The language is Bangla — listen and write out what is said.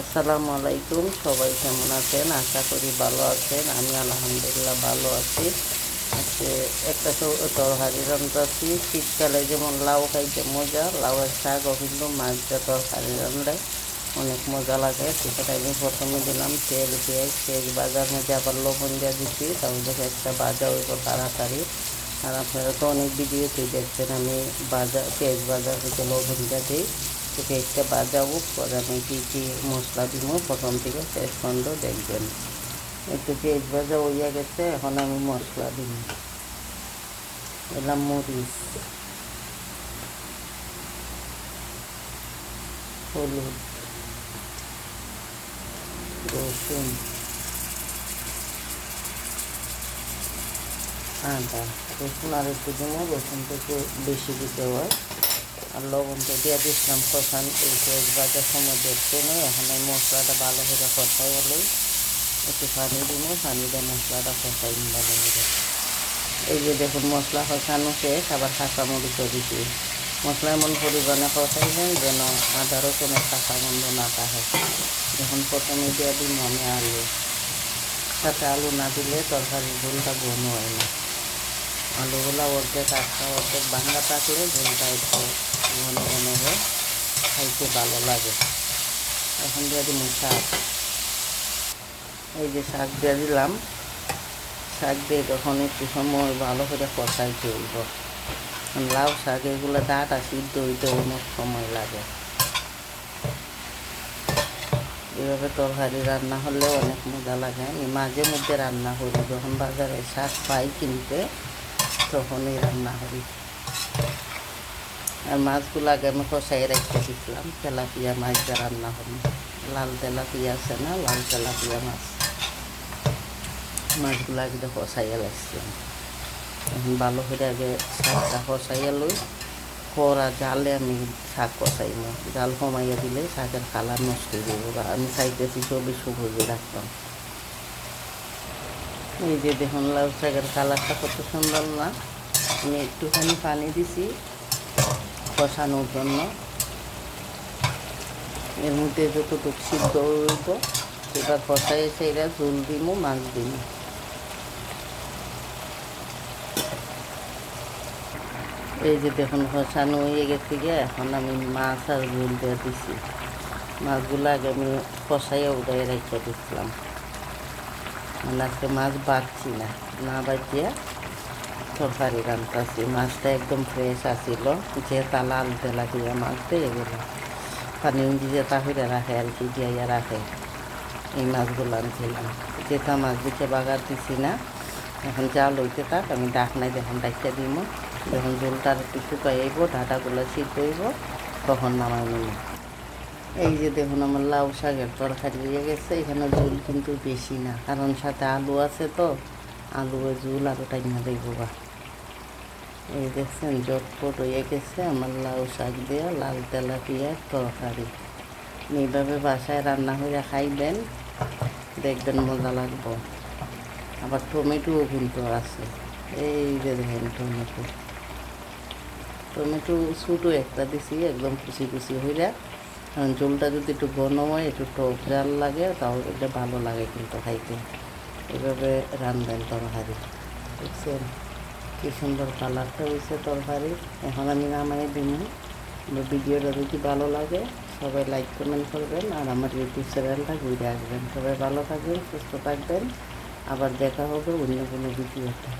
আসসালামু আলাইকুম, সবাই কেমন আছেন? আশা করি ভালো আছেন। আমি আলহামদুলিল্লাহ ভালো আছি। আজকে একটা তরকারি রান্নাছি শীতকালে যেমন লাউ খাইতে মজা, লাউয়ের শাকও কিন্তু মাছ দিয়ে তরকারি রান্নায় অনেক মজা লাগে। সেটা আমি প্রথমে দিলাম তেল, পেঁয়াজ পেঁয়াজ বাজার মধ্যে আবার লবণ দিয়ে দিচ্ছি। তাহলে একটা বাজা হইব তাড়াতাড়ি। আর আপনারা তো অনেক ভিডিওতে দেখছেন, আমি বাজার পেঁয়াজ বাজার থেকে লবণ দিয়ে দিই। তো পেঁয়াজটা বাজাবো, পরে আমি কী কী মশলা দিব, প্রথম থেকে শেষ পর্যন্ত দেখবেন। একটু পেঁয়াজ ভাজা হইয়া গেছে, এখন আমি মশলা দিব। এলাম মরিচ। হলুদ। রসুন। আদা। রসুন আর একটু দেবো রসুনটা একটু বেশি দিতে হয়। আর লবণটা দিয়ে দিচ্ছিলাম কষান এই সময় দেখতে নেই এখন মশলাটা ভালো করে কষাই এলেই একটু পানি দিব, পানি দিয়ে মশলাটা কষাই নিই ভালো করে। এই যে দেখুন মশলা কষানো শেষ, আবার কাঁচা মরিচও দিচ্ছি মশলা এমন পরিমাণে কষাইবেন যেন আদা রসুনের কাঁচা গন্ধ না থাকে যখন প্রথমে দিয়ে দিন আমি আলু। সাথে আলু না দিলে তরকারির ঝোলটা ঘন হয় না। আলুগুলো অর্ধেক আটটা অর্ধেক ভাঙা থাকলে ঝোলটা একটু ঘন ঘন হয় খাইতে ভালো লাগে। এখন দিয়ে দিন শাক। এই যে শাক দিয়ে দিলাম, শাক দিয়ে তখন একটু সময় ভালো করে কষাই চলব। লাউ শাক এগুলো ডাটা সিদ্ধ হইতে অনেক সময় লাগে। এভাবে তরকারি রান্না হলে অনেক মজা লাগে। আমি মাঝে মধ্যে রান্না করি। যখন বাজারে শাক পাই কিনতে, তখনই রান্না করি। আর মাছগুলো আগে আমি কষাই রেখে দিচ্ছিলাম তেলাপিয়া মাছ দিয়ে রান্না করি লাল তেলাপিয়া আছে না? লাল তেলাপিয়া মাছ। মাছগুলো আগে কষাইয়া লাগছিলাম এখন ভালো করে আগে শাকটা কষাইয়া লই, কড়া জালে আমি শাক কষাই না জাল কমাইয়া দিলে শাকের কালার নষ্ট হয়ে যাবে। বা আমি চাইতেছি সবই সুভোজে রাখতাম। এই যে দেখুন, লাউ শাকের কালারটা কত সুন্দর না? আমি একটুখানি পানি দিছি। কষানোর জন্য। এর মধ্যে যতটুকু সিদ্ধ হইব সেটা কষাই সেইটা ঝুল দিমু মাছ দিমু এই যে দেখুন, কষানো হয়ে গেছে গিয়ে, এখন আমি মাছ আর ঝোল দিয়ে দিছি। মাছগুলো আগে আমি কষাইয়া উদায় রেখে দিচ্ছিলাম মানে আজকে মাছ বাড়ছি না না বাজিয়া তরকারি রান্তাছি মাছটা একদম ফ্রেশ আসিল যেটা লাল তেলা দিয়ে মাছ দিয়ে এগুলো। পানি যেটা হইলে রাখে আর কি, দিয়ে রাখে। এই মাছগুলো আনছিলাম। যেটা মাছ দিকে বাগার দিছি না, এখন জাল হইতে থাক, আমি ডাক নাই যখন ডাকিয়া দিব যখন জলটা আর একটু শুকাই আইব ডাটাগুলো সিদ্ধ হইব, তখন নামাই নিব। এই যে দেখুন আমার লাউ শাকের তরকারি হয়ে গেছে, এখানে ঝোল কিন্তু বেশি না। কারণ সাথে আলু আছে তো আলু ঝোল আরও টাইমা দেখব বা। এই দেখছেন জটপট হয়ে গেছে। আমার লাউ শাক দিয়ে লাল তেলাপিয়ার তরকারি। এইভাবে বাসায় রান্না করে খাইবেন, দেখবেন মজা লাগবো। আবার টমেটোও কিন্তু আছে। এই যে দেখেন টমেটো। টমেটো ছোটো একটা দিছি, একদম কুচি কুচি হইলে কারণ ঝোলটা যদি একটু ঘন হয়, একটু টক জাল লাগে, তাহলে এটা ভালো লাগে কিন্তু খাইতে। এভাবে রান্ধবেন তরকারি। বুঝছেন কী সুন্দর কালারটা হয়েছে তরকারি। এখন আমি নামাই দিন ভিডিওটা যদি ভালো লাগে, সবাই লাইক কমেন্ট করবেন আর আমার ইউটিউব চ্যানেলটা ঘুরে আসবেন। সবাই ভালো থাকবেন, সুস্থ থাকবেন। আবার দেখা হবে অন্য কোনো ভিডিওতে।